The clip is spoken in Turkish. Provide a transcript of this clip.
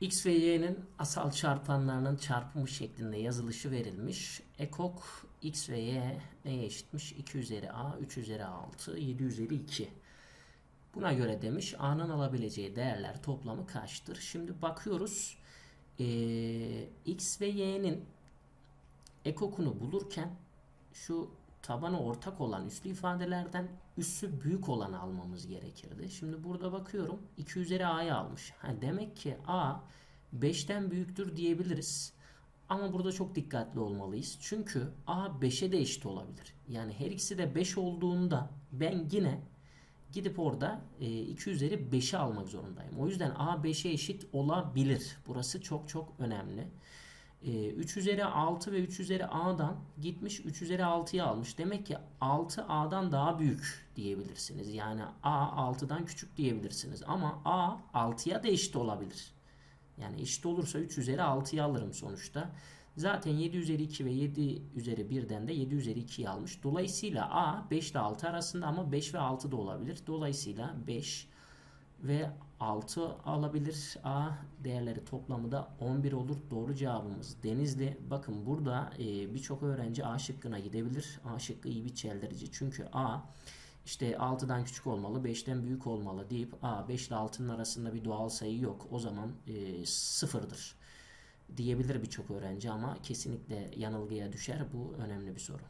X ve Y'nin asal çarpanlarının çarpımı şeklinde yazılışı verilmiş. Ekok X ve Y neye eşitmiş? 2 üzeri A, 3 üzeri 6, 7 üzeri 2. Buna göre demiş A'nın alabileceği değerler toplamı kaçtır? Şimdi bakıyoruz. Ee, X ve Y'nin ekokunu bulurken şu tabanı ortak olan üslü ifadelerden üssü büyük olanı almamız gerekirdi. Şimdi burada bakıyorum 2 üzeri a'yı almış. Ha, demek ki a 5'ten büyüktür diyebiliriz. Ama burada çok dikkatli olmalıyız. Çünkü a 5'e de eşit olabilir. Yani her ikisi de 5 olduğunda ben yine gidip orada e, 2 üzeri 5'i almak zorundayım. O yüzden a 5'e eşit olabilir. Burası çok çok önemli. E, 3 üzeri 6 ve 3 üzeri a'dan gitmiş 3 üzeri 6'yı almış. Demek ki 6 a'dan daha büyük diyebilirsiniz. Yani a 6'dan küçük diyebilirsiniz. Ama a 6'ya da eşit olabilir. Yani eşit olursa 3 üzeri 6'yı alırım sonuçta. Zaten 7 üzeri 2 ve 7 üzeri 1'den de 7 üzeri 2'yi almış. Dolayısıyla a 5 ile 6 arasında ama 5 ve 6 da olabilir. Dolayısıyla 5 ve 6 alabilir. A değerleri toplamı da 11 olur. Doğru cevabımız Denizli. Bakın burada e, birçok öğrenci A şıkkına gidebilir. A şıkkı iyi bir çeldirici. Çünkü A işte 6'dan küçük olmalı, 5'ten büyük olmalı deyip A 5 ile 6'nın arasında bir doğal sayı yok. O zaman e, sıfırdır diyebilir birçok öğrenci ama kesinlikle yanılgıya düşer. Bu önemli bir soru.